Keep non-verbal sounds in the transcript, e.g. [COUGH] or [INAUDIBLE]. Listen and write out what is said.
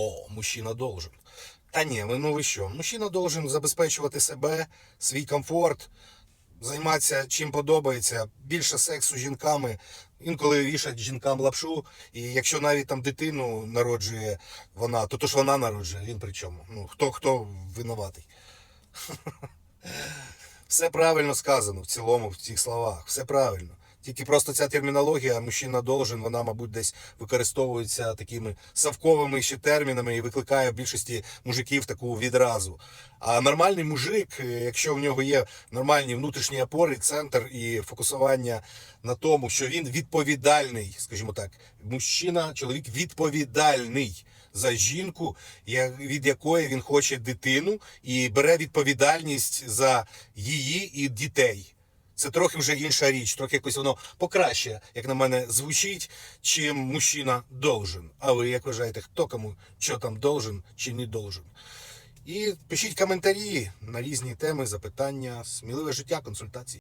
О, мужчина должен. Та ні, ну ви що? Мужчина должен забезпечувати себе, свій комфорт, займатися чим подобається, більше сексу з жінками, інколи вішать жінкам лапшу. І якщо навіть там дитину народжує вона, то то ж вона народжує, він при чому? Ну, хто хто винуватий? [LAUGHS] Все правильно сказано в цілому в цих словах. Все правильно. Тільки просто ця термінологія мужчина должен, вона, мабуть, десь використовується такими совковими ще термінами і викликає в більшості мужиків таку відразу. А нормальний мужик, е, якщо в нього є нормальні внутрішні опори, центр і фокусування на тому, що він відповідальний, скажімо так, мужчина, чоловік відповідальний за жінку, від якої він хоче дитину, і бере відповідальність за її і дітей. Це трохи вже інша річ, трохи якось воно покраще, як на мене, звучить, чим мужчина должен. А ви як вважаєте, хто кому що там должен чи не должен? І пишіть коментарі на різні теми, запитання, сміливе життя, консультації.